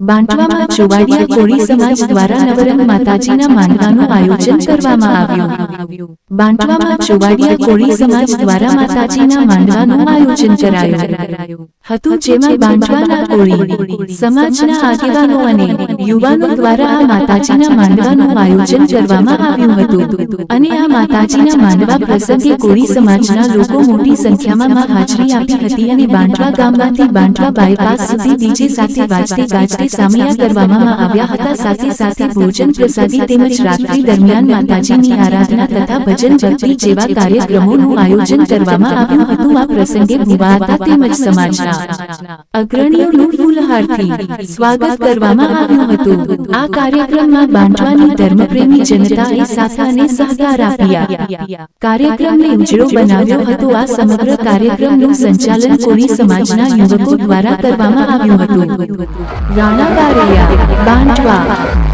બાંટવામાં ચોવાડિયા કોળી સમાજ દ્વારા નવરંગ માતાજીના માનવાનું આયોજન કરવામાં આવ્યું. બાંટવામાં ચોવાડિયા કોળી સમાજ દ્વારા માતાજીના માનવાનું આયોજન કરાયું. હતું જેમાં બાંટવાના કોળી સમાજના આગેવાનો અને યુવાનો દ્વારા આ માતાજીના માનવાનું આયોજન કરવામાં આવ્યું હતું. અને આ માતાજીના માનવા પ્રસંગે કોળી સમાજના લોકો મોટી સંખ્યામાં હાજરી આપી હતી અને બાંટવા ગામમાંથી બાંટવા બાયપાસ સુધી ડીજે સાથે વાજતે ગાજતે સામૈયા કરવામાં આવ્યા હતા. સાથે સાથે ભોજન પ્રસાદી તેમજ રાત્રિ દરમિયાન માતાજીની આરાધના તથા ભજન ભક્તિ જેવા કાર્યક્રમોનું આયોજન કરવામાં આવ્યું હતું. આ પ્રસંગે ભુવા હતા તેમજ સમાજના અગ્રણીઓનું ફૂલહારથી સ્વાગત કરવામાં આવ્યું હતું. આ કાર્યક્રમમાં બાંટવાની ધર્મપ્રેમી જનતાએ સાથ અને સહકાર આપ્યા. કાર્યક્રમને ઉજળો બનાવ્યો હતો. આ સમગ્ર કાર્યક્રમનું સંચાલન કોળી સમાજના યુવકો દ્વારા કરવામાં આવ્યું હતું. Banabaria, Bandwa.